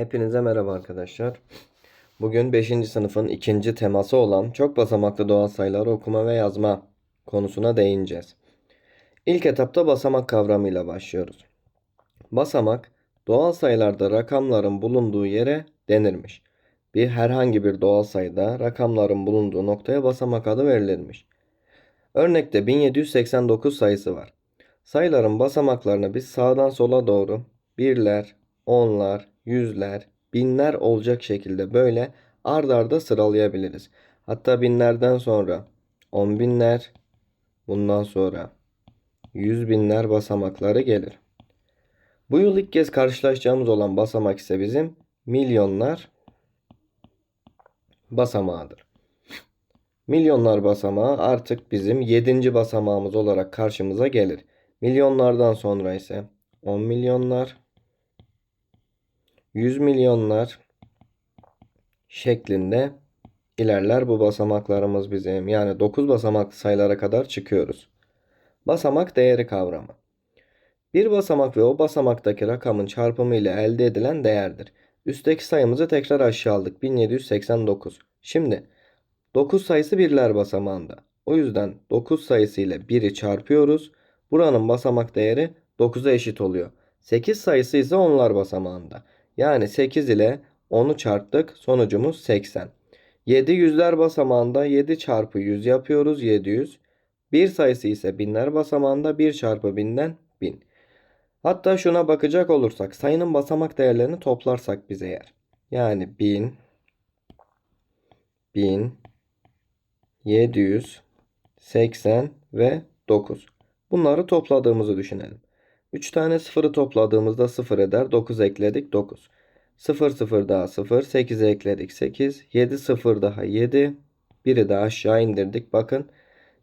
Hepinize merhaba arkadaşlar. Bugün 5. sınıfın ikinci teması olan çok basamaklı doğal sayıları okuma ve yazma konusuna değineceğiz. İlk etapta basamak kavramıyla başlıyoruz. Basamak, doğal sayılarda rakamların bulunduğu yere denirmiş. Bir herhangi bir doğal sayıda rakamların bulunduğu noktaya basamak adı verilirmiş. Örnekte 1789 sayısı var. Sayıların basamaklarını biz sağdan sola doğru birler, onlar, yüzler, binler olacak şekilde böyle ard arda sıralayabiliriz. Hatta binlerden sonra on binler, bundan sonra yüz binler basamakları gelir. Bu yıl ilk kez karşılaşacağımız olan basamak ise bizim milyonlar basamağıdır. Milyonlar basamağı artık bizim 7. basamağımız olarak karşımıza gelir. Milyonlardan sonra ise 10 milyonlar, 100 milyonlar şeklinde ilerler bu basamaklarımız bizim. Yani 9 basamaklı sayılara kadar çıkıyoruz. Basamak değeri kavramı. Bir basamak ve o basamaktaki rakamın çarpımı ile elde edilen değerdir. Üstteki sayımızı tekrar aşağı aldık. 1789. Şimdi 9 sayısı birler basamağında. O yüzden 9 sayısı ile 1'i çarpıyoruz. Buranın basamak değeri 9'a eşit oluyor. 8 sayısı ise onlar basamağında. Yani 8 ile 10'u çarptık. Sonucumuz 80. 7 yüzler basamağında 7 çarpı 100 yapıyoruz 700. 1 sayısı ise binler basamağında 1 çarpı 1000'den 1000. Hatta şuna bakacak olursak sayının basamak değerlerini toplarsak biz eğer. Yani 1000, 1000, 780 ve 9. Bunları topladığımızı düşünelim. 3 tane sıfırı topladığımızda 0 eder. 9 ekledik 9. 0 0 daha 0. 8 ekledik 8. 7 0 daha 7. Biri de aşağı indirdik. Bakın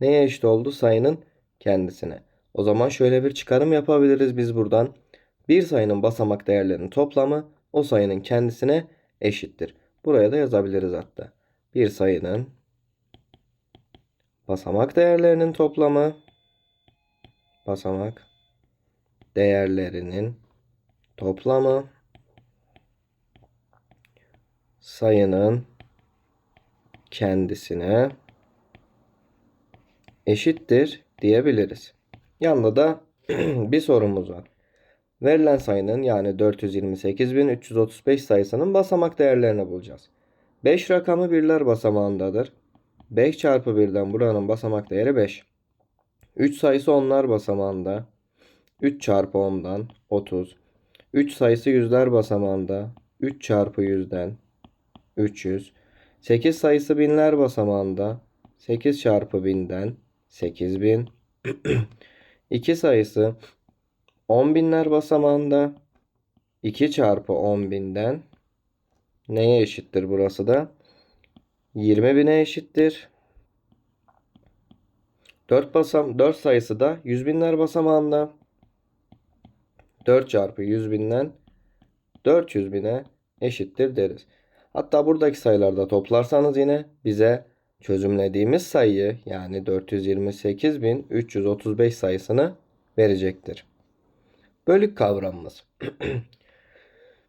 neye eşit oldu? Sayının kendisine. O zaman şöyle bir çıkarım yapabiliriz biz buradan. Bir sayının basamak değerlerinin toplamı o sayının kendisine eşittir. Buraya da yazabiliriz hatta. Bir sayının basamak değerlerinin toplamı basamak değerlerinin toplamı sayının kendisine eşittir diyebiliriz. Yanında da bir sorumuz var. Verilen sayının yani 428.335 sayısının basamak değerlerini bulacağız. 5 rakamı birler basamağındadır. 5 çarpı 1'den buranın basamak değeri 5. 3 sayısı onlar basamağında. 3 çarpı 10'dan 30. 3 sayısı yüzler basamağında. 3 çarpı 100'den 300. 8 sayısı binler basamağında. 8 çarpı 1000'den 8000. 2 sayısı 10 binler basamağında. 2 çarpı 10 binden neye eşittir burası da? 20 bine eşittir. 4 basam 4 sayısı da 100 binler basamağında. 4 çarpı 100 binden 400 bine eşittir deriz. Hatta buradaki sayılarda toplarsanız yine bize çözümlediğimiz sayıyı yani 428.335 sayısını verecektir. Bölük kavramımız.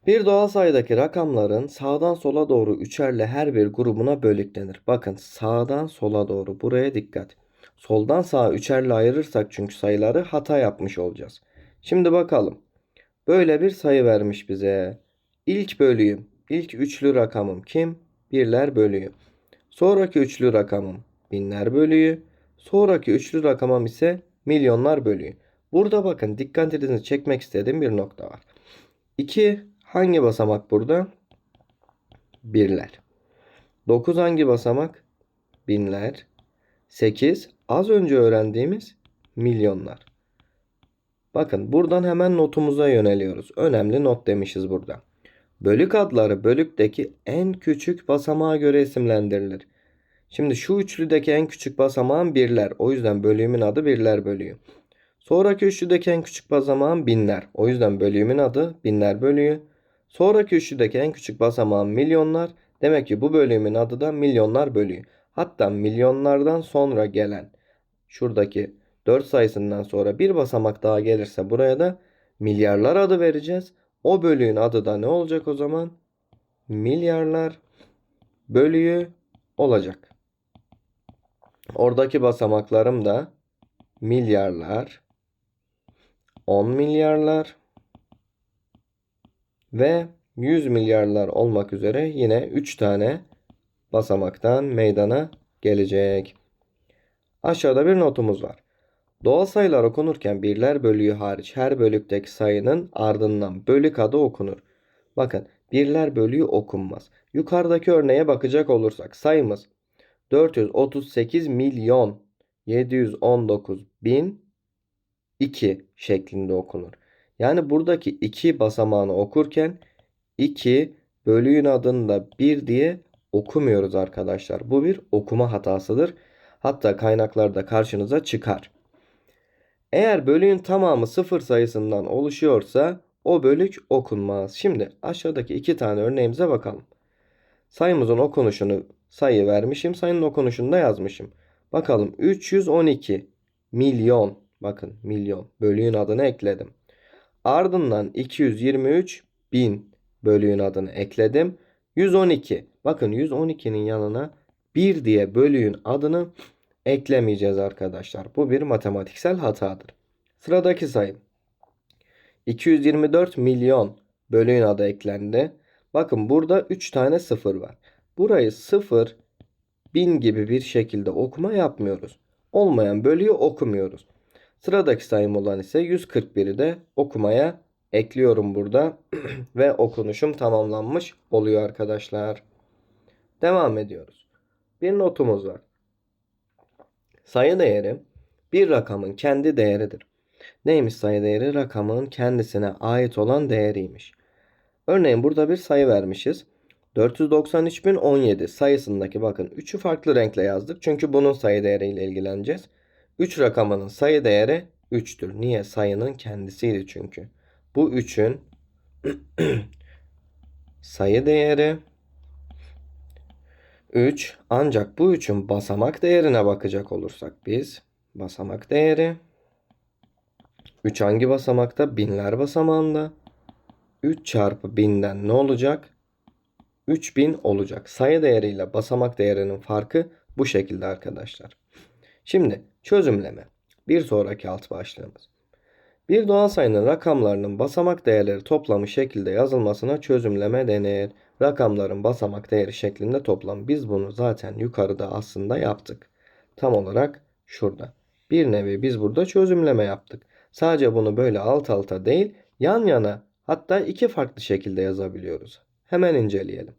Bir doğal sayıdaki rakamların sağdan sola doğru üçerle her bir grubuna bölük denir. Bakın sağdan sola doğru buraya dikkat. Soldan sağa üçerle ayırırsak çünkü sayıları hata yapmış olacağız. Şimdi bakalım. Böyle bir sayı vermiş bize. İlk bölüğüm, ilk üçlü rakamım kim? Birler bölüğü. Sonraki üçlü rakamım binler bölüğü. Sonraki üçlü rakamım ise milyonlar bölüğü. Burada bakın dikkatinizi çekmek istediğim bir nokta var. 2 hangi basamak burada? Birler. 9 hangi basamak? Binler. 8 az önce öğrendiğimiz milyonlar. Bakın buradan hemen notumuza yöneliyoruz. Önemli not demişiz burada. Bölük adları bölükteki en küçük basamağa göre isimlendirilir. Şimdi şu üçlüdeki en küçük basamağın birler. O yüzden bölümün adı birler bölüğü. Sonraki üçlüdeki en küçük basamağın binler. O yüzden bölümün adı binler bölüğü. Sonraki üçlüdeki en küçük basamağın milyonlar. Demek ki bu bölümün adı da milyonlar bölüğü. Hatta milyonlardan sonra gelen şuradaki 4 sayısından sonra bir basamak daha gelirse buraya da milyarlar adı vereceğiz. O bölüğün adı da ne olacak o zaman? Milyarlar bölüğü olacak. Oradaki basamaklarım da milyarlar, 10 milyarlar ve 100 milyarlar olmak üzere yine 3 tane basamaktan meydana gelecek. Aşağıda bir notumuz var. Doğal sayılar okunurken birler bölüğü hariç her bölükteki sayının ardından bölük adı okunur. Bakın birler bölüğü okunmaz. Yukarıdaki örneğe bakacak olursak sayımız 438 milyon 719 bin 2 şeklinde okunur. Yani buradaki 2 basamağını okurken 2 bölüğün adını da 1 diye okumuyoruz arkadaşlar. Bu bir okuma hatasıdır. Hatta kaynaklarda karşınıza çıkar. Eğer bölüğün tamamı sıfır sayısından oluşuyorsa o bölük okunmaz. Şimdi aşağıdaki iki tane örneğimize bakalım. Sayımızın okunuşunu sayı vermişim. Sayının okunuşunu da yazmışım. Bakalım 312 milyon. Bakın milyon. Bölüğün adını ekledim. Ardından 223 bin bölüğün adını ekledim. 112. Bakın 112'nin yanına 1 diye bölüğün adını eklemeyeceğiz arkadaşlar. Bu bir matematiksel hatadır. Sıradaki sayım. 224 milyon bölüğün adı eklendi. Bakın burada 3 tane sıfır var. Burayı 0 bin gibi bir şekilde okuma yapmıyoruz. Olmayan bölüğü okumuyoruz. Sıradaki sayım olan ise 141'i de okumaya ekliyorum burada ve okunuşum tamamlanmış oluyor arkadaşlar. Devam ediyoruz. Bir notumuz var. Sayı değeri bir rakamın kendi değeridir. Neymiş sayı değeri? Rakamın kendisine ait olan değeriymiş. Örneğin burada bir sayı vermişiz. 493.017 sayısındaki bakın 3'ü farklı renkle yazdık. Çünkü bunun sayı değeriyle ilgileneceğiz. 3 rakamının sayı değeri 3'tür. Niye? Sayının kendisiydi çünkü. Bu 3'ün sayı değeri 3 ancak bu 3'ün basamak değerine bakacak olursak biz basamak değeri 3 hangi basamakta? Binler basamağında. 3 çarpı 1000'den ne olacak? 3000 olacak. Sayı değeriyle basamak değerinin farkı bu şekilde arkadaşlar. Şimdi çözümleme. Bir sonraki alt başlığımız. Bir doğal sayının rakamlarının basamak değerleri toplamı şekilde yazılmasına çözümleme denir. Rakamların basamak değeri şeklinde toplam. Biz bunu zaten yukarıda aslında yaptık. Tam olarak şurada. Bir nevi biz burada çözümleme yaptık. Sadece bunu böyle alt alta değil yan yana hatta iki farklı şekilde yazabiliyoruz. Hemen inceleyelim.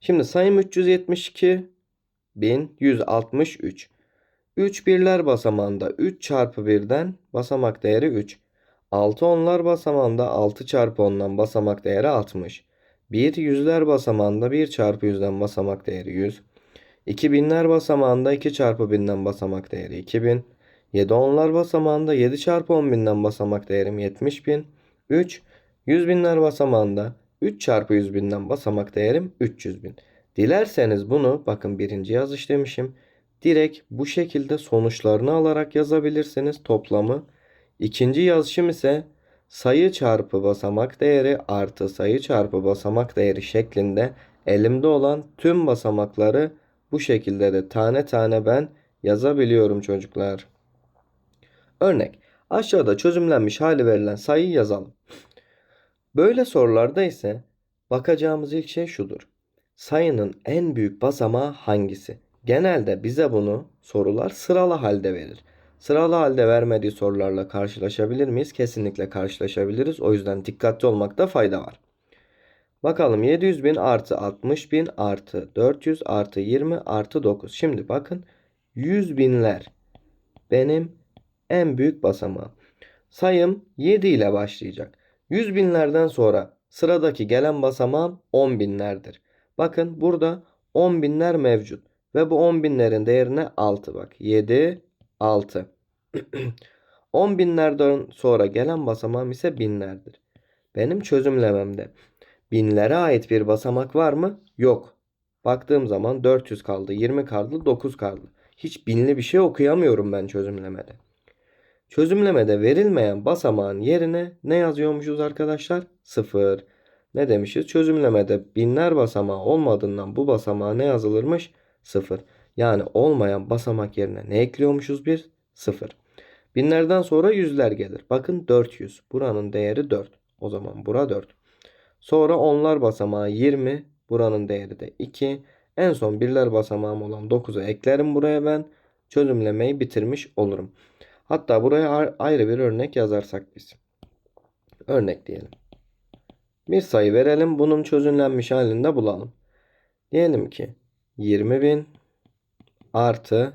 Şimdi sayım 372 1163. 3 birler basamağında 3 çarpı 1'den basamak değeri 3. 6 onlar basamağında 6 çarpı 10'dan basamak değeri 60. 1 yüzler basamağında 1 çarpı 100'den basamak değeri 100. 2 binler basamağında 2 çarpı 1000'den basamak değeri 2000. 7 onlar basamağında 7 çarpı 10 binden basamak değerim 70 bin. 3 100 binler basamağında 3 çarpı 100 binden basamak değerim 300 bin. Dilerseniz bunu bakın birinci yazış demişim. Direkt bu şekilde sonuçlarını alarak yazabilirsiniz toplamı. İkinci yazışım ise sayı çarpı basamak değeri artı sayı çarpı basamak değeri şeklinde elimde olan tüm basamakları bu şekilde de tane tane ben yazabiliyorum çocuklar. Örnek aşağıda çözümlenmiş hali verilen sayıyı yazalım. Böyle sorularda ise bakacağımız ilk şey şudur. Sayının en büyük basamağı hangisi? Genelde bize bunu sorular sıralı halde verir. Sıralı halde vermediği sorularla karşılaşabilir miyiz? Kesinlikle karşılaşabiliriz. O yüzden dikkatli olmakta fayda var. Bakalım 700 bin artı 60 bin artı 400 artı 20 artı 9. Şimdi bakın 100 binler benim en büyük basamağım. Sayım 7 ile başlayacak. 100 binlerden sonra sıradaki gelen basamağım 10 binlerdir. Bakın burada 10 binler mevcut. Ve bu 10 binlerin değerine 6 bak. 7, 6. 10 binlerden sonra gelen basamağım ise binlerdir. Benim çözümlememde binlere ait bir basamak var mı? Yok. Baktığım zaman 400 kaldı, 20 kaldı, 9 kaldı. Hiç binli bir şey okuyamıyorum ben çözümlemede. Çözümlemede verilmeyen basamağın yerine ne yazıyormuşuz arkadaşlar? 0. Ne demişiz? Çözümlemede binler basamağı olmadığından bu basamağa ne yazılırmış? 0. Yani olmayan basamak yerine ne ekliyormuşuz bir? 0. Binlerden sonra yüzler gelir. Bakın 400. Buranın değeri 4. O zaman bura 4. Sonra onlar basamağı 20. Buranın değeri de 2. En son birler basamağım olan 9'u eklerim buraya ben. Çözümlemeyi bitirmiş olurum. Hatta buraya ayrı bir örnek yazarsak biz. Örnek diyelim. Bir sayı verelim. Bunun çözümlenmiş halini de bulalım. Diyelim ki 20.000 artı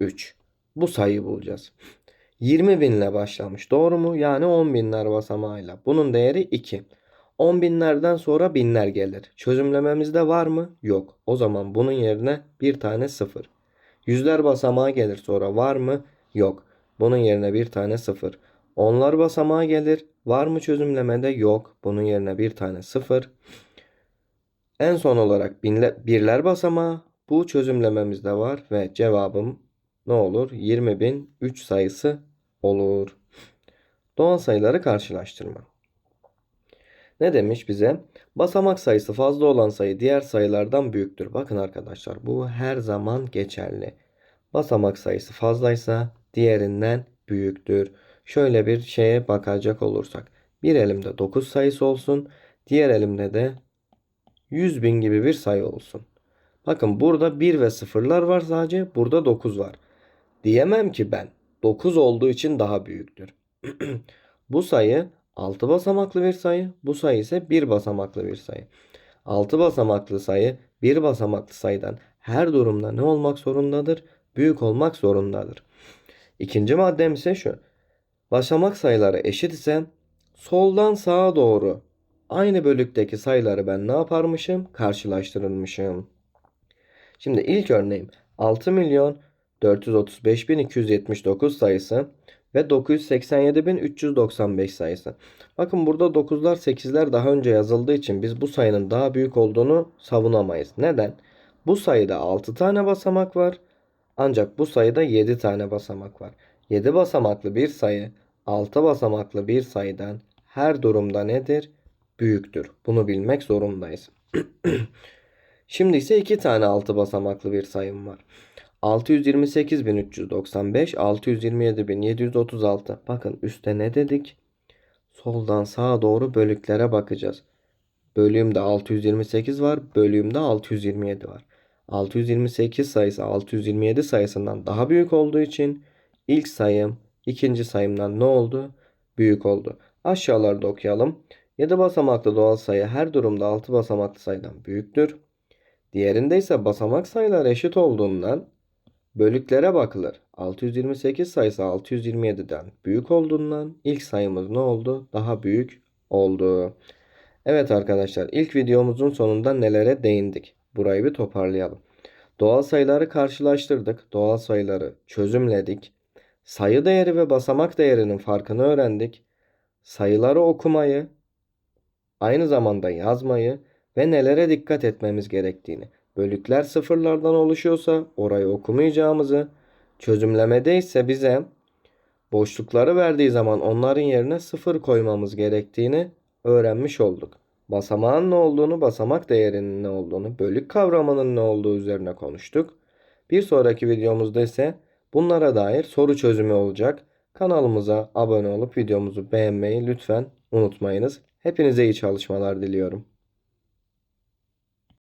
3. Bu sayıyı bulacağız. 20 binle başlamış. Doğru mu? Yani 10 binler basamağıyla. Bunun değeri 2. 10 binlerden sonra binler gelir. Çözümlememizde var mı? Yok. O zaman bunun yerine bir tane 0. Yüzler basamağı gelir sonra var mı? Yok. Bunun yerine bir tane 0. Onlar basamağı gelir. Var mı çözümlemede? Yok. Bunun yerine bir tane 0. En son olarak binle, birler basamağı. Bu çözümlememizde var ve cevabım ne olur? 20.003 sayısı olur. Doğal sayıları karşılaştırma. Ne demiş bize? Basamak sayısı fazla olan sayı diğer sayılardan büyüktür. Bakın arkadaşlar bu her zaman geçerli. Basamak sayısı fazlaysa diğerinden büyüktür. Şöyle bir şeye bakacak olursak. Bir elimde 9 sayısı olsun. Diğer elimde de 100 bin gibi bir sayı olsun. Bakın burada 1 ve sıfırlar var sadece. Burada 9 var. Diyemem ki ben 9 olduğu için daha büyüktür. Bu sayı 6 basamaklı bir sayı. Bu sayı ise 1 basamaklı bir sayı. 6 basamaklı sayı 1 basamaklı sayıdan her durumda ne olmak zorundadır? Büyük olmak zorundadır. İkinci maddem ise şu. Basamak sayıları eşit ise soldan sağa doğru aynı bölükteki sayıları ben ne yaparmışım? Karşılaştırılmışım. Şimdi ilk örneğim 6 milyon 435.279 sayısı ve 987.395 sayısı. Bakın burada 9'lar 8'ler daha önce yazıldığı için biz bu sayının daha büyük olduğunu savunamayız. Neden? Bu sayıda 6 tane basamak var. Ancak bu sayıda 7 tane basamak var. 7 basamaklı bir sayı 6 basamaklı bir sayıdan her durumda nedir? Büyüktür. Bunu bilmek zorundayız. Şimdi ise 2 tane 6 basamaklı bir sayım var. 628.395, 627.736. Bakın üstte ne dedik? Soldan sağa doğru bölüklere bakacağız. Bölümde 628 var, bölümde 627 var. 628 sayısı 627 sayısından daha büyük olduğu için ilk sayım ikinci sayımdan ne oldu? Büyük oldu. Aşağılarda okuyalım. 7 basamaklı doğal sayı her durumda 6 basamaklı sayıdan büyüktür. Diğerinde ise basamak sayılar eşit olduğundan bölüklere bakılır. 628 sayısı 627'den büyük olduğundan ilk sayımız ne oldu? Daha büyük oldu. Evet arkadaşlar ilk videomuzun sonunda nelere değindik? Burayı bir toparlayalım. Doğal sayıları karşılaştırdık. Doğal sayıları çözümledik. Sayı değeri ve basamak değerinin farkını öğrendik. Sayıları okumayı, aynı zamanda yazmayı ve nelere dikkat etmemiz gerektiğini. Bölükler sıfırlardan oluşuyorsa orayı okumayacağımızı, çözümlemede ise bize boşlukları verdiği zaman onların yerine sıfır koymamız gerektiğini öğrenmiş olduk. Basamağın ne olduğunu, basamak değerinin ne olduğunu, bölük kavramının ne olduğu üzerine konuştuk. Bir sonraki videomuzda ise bunlara dair soru çözümü olacak. Kanalımıza abone olup videomuzu beğenmeyi lütfen unutmayınız. Hepinize iyi çalışmalar diliyorum.